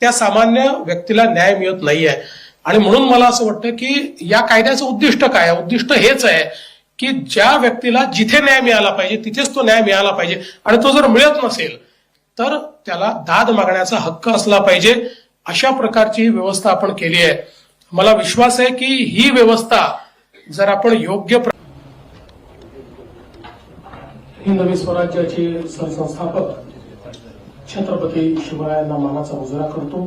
त्या सामान्य व्यक्तीला न्याय मिळत नाहीये. आणि म्हणून मला असं वाटतं की या कायद्याचं उद्दिष्ट काय आहे? उद्दिष्ट हेच आहे की ज्या व्यक्तीला जिथे न्याय मिळाला पाहिजे तिथेच तो न्याय मिळाला पाहिजे. आणि तो जर मिळत नसेल तर त्याला दाद मागण्याचा हक्क असला पाहिजे. अशा प्रकारची ही व्यवस्था आपण केली आहे. मला विश्वास आहे की ही व्यवस्था जर आपण योग्य प्र- हिंदवी स्वराज्याचे सरसंस्थापक छत्रपती शिवरायांना मानाचा मुजरा करतो.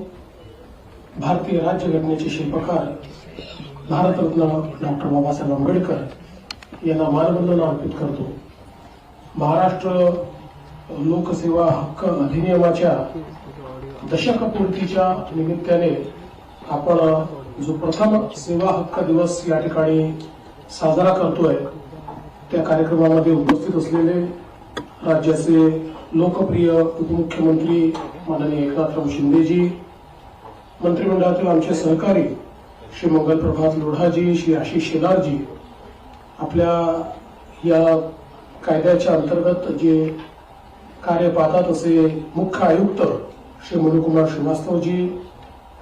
भारतीय राज्यघटनेचे शिल्पकार भारतरत्न डॉक्टर बाबासाहेब आंबेडकर यांना मानवंदना अर्पित करतो. महाराष्ट्र लोकसेवा हक्क अधिनियमाच्या दशकपूर्तीच्या निमित्ताने आपण जो प्रथम सेवा हक्क दिवस या ठिकाणी साजरा करतोय त्या कार्यक्रमामध्ये उपस्थित असलेले राज्याचे लोकप्रिय उपमुख्यमंत्री माननीय एकनाथराव शिंदेजी मंत्रिमंडळातील आमचे सहकारी श्री मंगल प्रभात लोढाजी श्री आशिष शेलारजी आपल्या या कायद्याच्या अंतर्गत जे कार्य पाहतात असे मुख्य आयुक्त श्री मनुकुमार श्रीवास्तवजी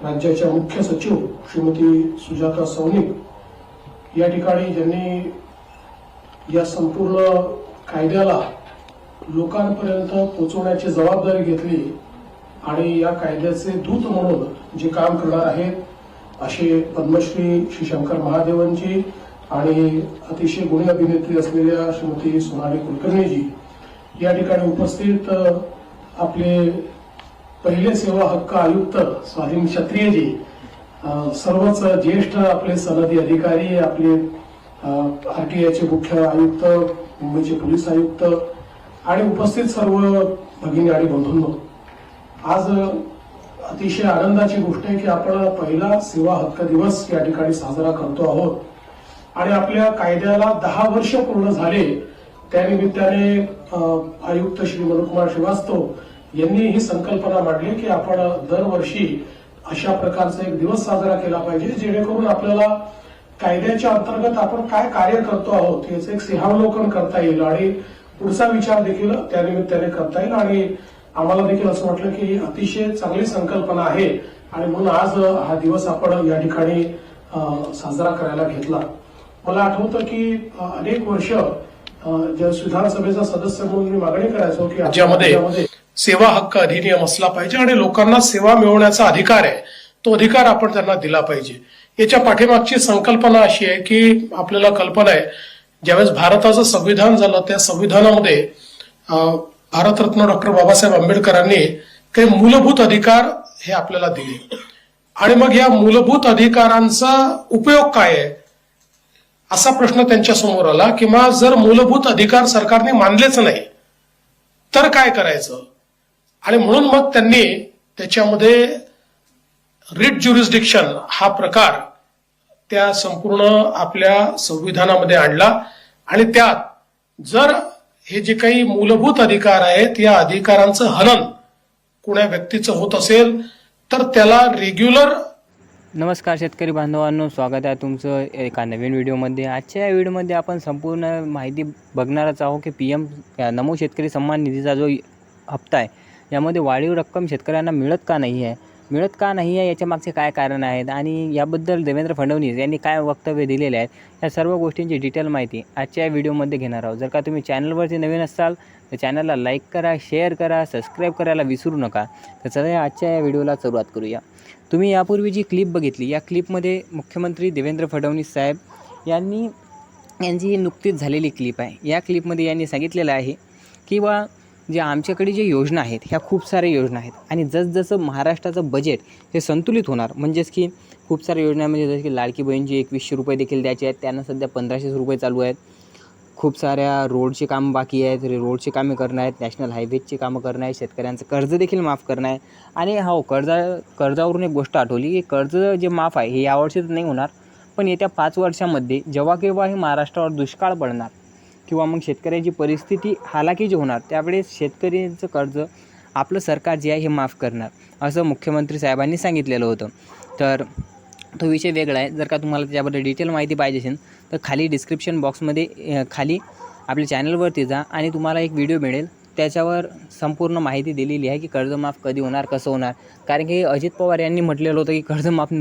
राज्याच्या मुख्य सचिव श्रीमती सुजाता सौनिक या ठिकाणी ज्यांनी या संपूर्ण कायद्याला लोकांपर्यंत पोहोचवण्याची जबाबदारी घेतली आणि या कायद्याचे दूत म्हणून जे काम करणार आहेत असे पद्मश्री श्री शंकर महादेवनजी आणि अतिशय गुणी अभिनेत्री असलेल्या श्रीमती सोनाली कुलकर्णीजी या ठिकाणी उपस्थित आपले पहिले सेवा हक्क आयुक्त स्वाधीन क्षत्रियजी सर्वच ज्येष्ठ आपले सनदी अधिकारी आपले आरटीआयचे मुख्य आयुक्त मुंबईचे पोलीस आयुक्त आणि उपस्थित सर्व भगिनी आणि बंधूंनो आज अतिशय आनंदाची गोष्ट आहे की आपण पहिला सेवा हक्क दिवस या ठिकाणी साजरा करतो आहोत. आणि आपल्या कायद्याला दहा वर्ष पूर्ण झाले त्यानिमित्ताने आयुक्त श्री मनोकुमार श्रीवास्तव यांनी ही संकल्पना मांडली की आपण दरवर्षी अशा प्रकारचा एक दिवस साजरा केला पाहिजे जेणेकरून आपल्याला कायद्याच्या अंतर्गत आपण काय कार्य करतो आहोत याचं एक सिंहावलोकन करता येईल. आणि पुढचा विचार देखील त्या निमित्ताने करता येईल आणि आम्हाला देखील असं वाटलं की ही अतिशय चांगली संकल्पना आहे आणि म्हणून आज हा दिवस आपण या ठिकाणी साजरा करायला घेतला. मला आठवतं की अनेक वर्ष विधानसभेचा सदस्य म्हणून मी मागणी करायचो की राज्यामध्ये सेवा हक्क अधिनियम असला पाहिजे आणि लोकांना सेवा मिळवण्याचा अधिकार आहे तो अधिकार आपण त्यांना दिला पाहिजे. याच्या पाठीमागची संकल्पना अशी आहे की आपल्याला कल्पना आहे ज्यावेळेस भारताचं संविधान झालं त्या संविधानामध्ये भारतरत्न डॉक्टर बाबासाहेब आंबेडकरांनी काही मूलभूत अधिकार हे आपल्याला दिले. आणि मग या मूलभूत अधिकारांचा उपयोग काय आहे? असा प्रश्न त्यांच्यासमोर आला किंवा जर मूलभूत अधिकार सरकारने मानलेच नाही तर काय करायचं? आणि म्हणून मग त्यांनी त्याच्यामध्ये रिट ज्युरिस्डिक्शन हा प्रकार त्या संपूर्ण आपल्या संविधानामध्ये आणला. आणि त्यात जर हे जे काही मूलभूत अधिकार आहेत या अधिकारांचं हनन कुण्या व्यक्तीचं होत असेल तर त्याला रेग्युलर नमस्कार शेतकरी बांधवांनो स्वागत आहे तुमचं एका नवीन व्हिडिओमध्ये. आजच्या या व्हिडिओमध्ये आपण संपूर्ण माहिती बघणारच आहोत की पी एम नमो शेतकरी सन्मान निधीचा जो हप्ता आहे यामध्ये वाढीव रक्कम शेतकऱ्यांना मिळत का नाही आहे? मिळत का नाही आहे याच्या मागचे काय कारण आहेत? आणि याबद्दल देवेंद्र फडणवीस यांनी काय वक्तव्य दिलेले आहेत या सर्व गोष्टींची डिटेल माहिती आजच्या या व्हिडिओमध्ये घेणार आहोत. जर का तुम्ही चॅनलवरती नवीन असाल तर चॅनलला लाईक करा शेअर करा सबस्क्राईब करायला विसरू नका. तर चला आजच्या या व्हिडिओला सुरुवात करूया. तुम्ही यापूर्वी जी क्लिप बघितली या क्लिपमध्ये मुख्यमंत्री देवेंद्र फडणवीस साहेब यांनी यांची ही नुकतीच झालेली क्लिप आहे. या क्लिपमध्ये यांनी सांगितलेलं आहे की बा जे आमच्याकडे जे योजना आहेत ह्या खूप साऱ्या योजना आहेत. आणि जसजसं महाराष्ट्राचं बजेट हे संतुलित होणार म्हणजेच की खूप साऱ्या योजना म्हणजे जसं की लाडकी बहीणची एकवीसशे रुपये देखील द्यायचे आहेत त्यांना सध्या पंधराशे रुपये चालू आहेत. खूप साऱ्या रोडचे कामं बाकी आहेत रोडचे कामे करणं आहेत नॅशनल हायवेजचे कामं करणं आहे शेतकऱ्यांचं कर्ज देखील माफ करणं आहे आणि हो कर्जा कर्जावरून एक गोष्ट आठवली की कर्ज जे माफ आहे हे यावर्षी तर नाही होणार पण येत्या पाच वर्षामध्ये जेव्हा केव्हा हे महाराष्ट्रावर दुष्काळ पडणार किंवा मग शेतकऱ्याची परिस्थिती हालाकीची होणार त्यावेळेस शेतकऱ्यांचं कर्ज आपलं सरकार जे आहे हे माफ करणार असं मुख्यमंत्री साहेबांनी सांगितलेलं होतं. तर तो विषय वेगळा आहे. जर का तुम्हाला त्याबद्दल डिटेल माहिती पाहिजे असेल तर खाली डिस्क्रिप्शन बॉक्समध्ये खाली आपल्या चॅनलवरती जा आणि तुम्हाला एक व्हिडिओ मिळेल. त्याच्यावर संपूर्ण माहिती दिलेली आहे की कर्जमाफ कधी होणार कसं होणार? कारण की अजित पवार यांनी म्हटलेलं होतं की कर्जमाफ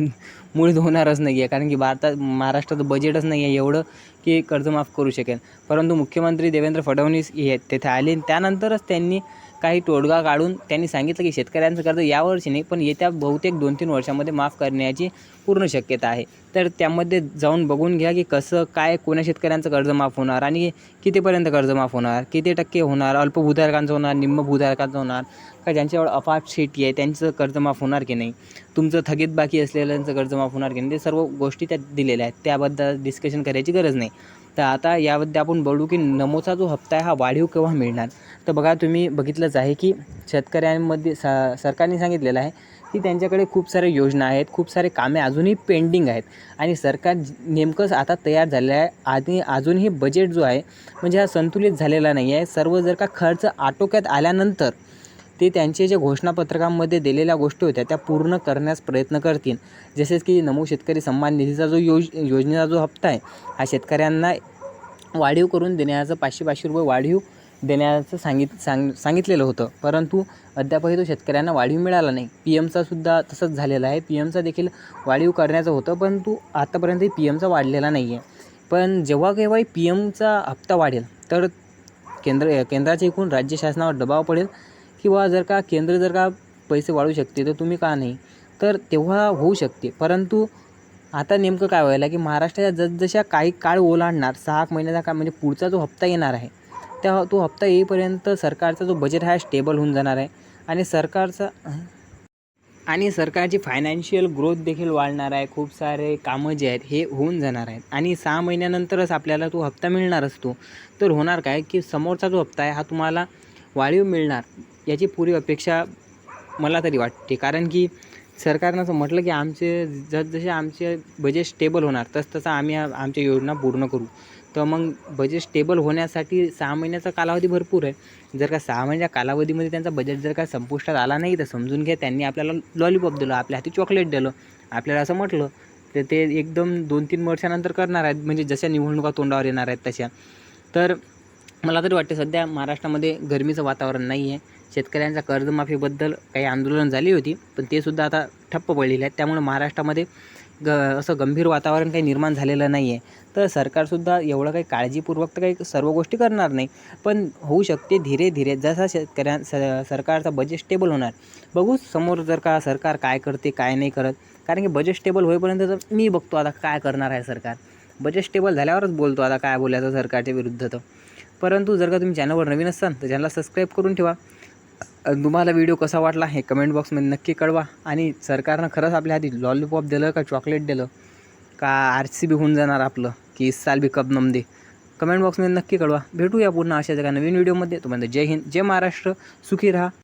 मुळीच होणारच नाही आहे कारण की भारतात महाराष्ट्राचं बजेटच नाही आहे एवढं की कर्जमाफ करू शकेल. परंतु मुख्यमंत्री देवेंद्र फडणवीस हे तेथे आले आणि त्यानंतरच त्यांनी काही तोडगा काढून त्यांनी सांगितलं की शेतकऱ्यांचं कर्ज यावर्षी नाही पण येत्या बहुतेक दोन तीन वर्षामध्ये माफ करण्याची पूर्ण शक्यता आहे. तर त्यामध्ये जाऊन बघून घ्या की कसं काय कोण्या शेतकऱ्यांचं कर्ज माफ होणार आणि कितीपर्यंत कर्ज माफ होणार किती टक्के होणार अल्पभूधारकांचं होणार निम्न भूधारकांचं होणार का ज्यांच्यावर अफाट शेती आहे त्यांचं कर्ज माफ होणार की नाही तुमचं थकीत बाकी असलेल्यांचं कर्ज माफ होणार की नाही ते सर्व गोष्टी त्यात दिलेल्या आहेत. त्याबद्दल डिस्कशन करायची गरज नाही. तर आता यामध्ये आपण बोलू की नमोचा जो हप्ता आहे हा वाढीव केव्हा मिळणार? तर बघा तुम्ही बघितलंच आहे की शेतकऱ्यांमध्ये स सरकारने सांगितलेलं आहे की त्यांच्याकडे खूप साऱ्या योजना आहेत खूप सारे कामे अजूनही पेंडिंग आहेत आणि सरकार नेमकंच आता तयार झालेलं आहे. आणि अजूनही बजेट जो आहे म्हणजे हा संतुलित झालेला नाही आहे. सर्व जर का खर्च आटोक्यात आल्यानंतर ते त्यांचे जे घोषणापत्रकामध्ये दिलेल्या गोष्टी होत्या त्या पूर्ण करण्यास प्रयत्न करतील. जसेच की नमो शेतकरी सन्मान निधीचा जो योज योजनेचा जो हप्ता आहे हा शेतकऱ्यांना वाढीव करून देण्याचं पाचशे पाचशे रुपये वाढीव देण्याचं सांगित सांग सांगितलेलं होतं. परंतु अद्यापही तो शेतकऱ्यांना वाढीव मिळाला नाही. पी एमचा सुद्धा तसंच झालेला आहे. पी एमचा देखील वाढीव करण्याचं होतं परंतु आतापर्यंत पी एमचा वाढलेला नाही आहे पण जेव्हा केव्हाही पी एमचा हप्ता वाढेल तर केंद्र केंद्राच्या एकूण राज्य शासनावर दबाव पडेल. किंवा जर का केंद्र जर का पैसे वाढू शकते तर तुम्ही का नाही? तर तेव्हा होऊ शकते. परंतु आता नेमकं काय व्हायला की महाराष्ट्राच्या जसजशा काही काळ ओलांडणार सहा महिन्याचा काळ म्हणजे पुढचा जो हप्ता येणार आहे त्या तो हप्ता येईपर्यंत सरकारचा जो बजेट आहे स्टेबल होऊन जाणार आहे. आणि सरकारचा आणि सरकारची फायनान्शियल ग्रोथ देखील वाढणार आहे. खूप सारे कामं जे आहेत हे होऊन जाणार आहेत. आणि सहा महिन्यानंतरच आपल्याला तो हप्ता मिळणार असतो. तर होणार काय की समोरचा जो हप्ता आहे हा तुम्हाला वाढीव मिळणार. याची पुरी अपेक्षा मला तरी वाटते. कारण की सरकारनं असं म्हटलं की आमचे जसजसे आमचे बजेट स्टेबल होणार तसतसं आम्ही आमच्या योजना पूर्ण करू. तर मग बजेट स्टेबल होण्यासाठी सहा महिन्याचा कालावधी भरपूर आहे. जर का सहा महिन्याच्या कालावधीमध्ये त्यांचा बजेट जर का संपुष्टात आला नाही तर समजून घ्या त्यांनी आपल्याला लॉलीपॉप दिलं आपल्या हाती चॉकलेट दिलं आपल्याला असं म्हटलं तर ते एकदम दोन तीन वर्षानंतर करणार आहेत. म्हणजे जशा निवडणुका तोंडावर येणार आहेत तशा. तर मला तरी वाटते सध्या महाराष्ट्रामध्ये गरमीचं वातावरण नाही आहे शेतकऱ्यांच्या कर्जमाफीबद्दल काही आंदोलन झाली होती पण ते सुद्धा आता ठप्प पडलेले आहेत. त्यामुळे महाराष्ट्रामध्ये ग असं गंभीर वातावरण काही निर्माण झालेलं नाही आहे तर सरकारसुद्धा एवढं काही काळजीपूर्वक तर काही सर्व गोष्टी करणार नाही. पण होऊ शकते धीरे धीरे जसा शेतकऱ्यां स सरकारचा बजेट स्टेबल होणार. बघू समोर जर का सरकार काय करते काय नाही करत. कारण की बजेट स्टेबल होईपर्यंत तर मी बघतो आता काय करणार आहे सरकार. बजेट स्टेबल झाल्यावरच बोलतो आता काय बोलायचं सरकारच्या विरुद्ध तर. परंतु जर का तुम्ही चॅनलवर नवीन असाल तर चॅनलला सबस्क्राईब करून ठेवा. तुम्हाला व्हिडिओ कसा वाटला हे कमेंट बॉक्समध्ये नक्की कळवा. आणि सरकारनं खरंच आपल्या हाती लॉलीपॉप दिलं का चॉकलेट दिलं? का आर सी बी होऊन जाणार आपलं? की इस साल बी कप नम दे? कमेंट बॉक्समध्ये नक्की कळवा. भेटूया पुन्हा अशा एका नवीन व्हिडिओमध्ये तुम्हाला जय हिंद जय महाराष्ट्र. सुखी राहा.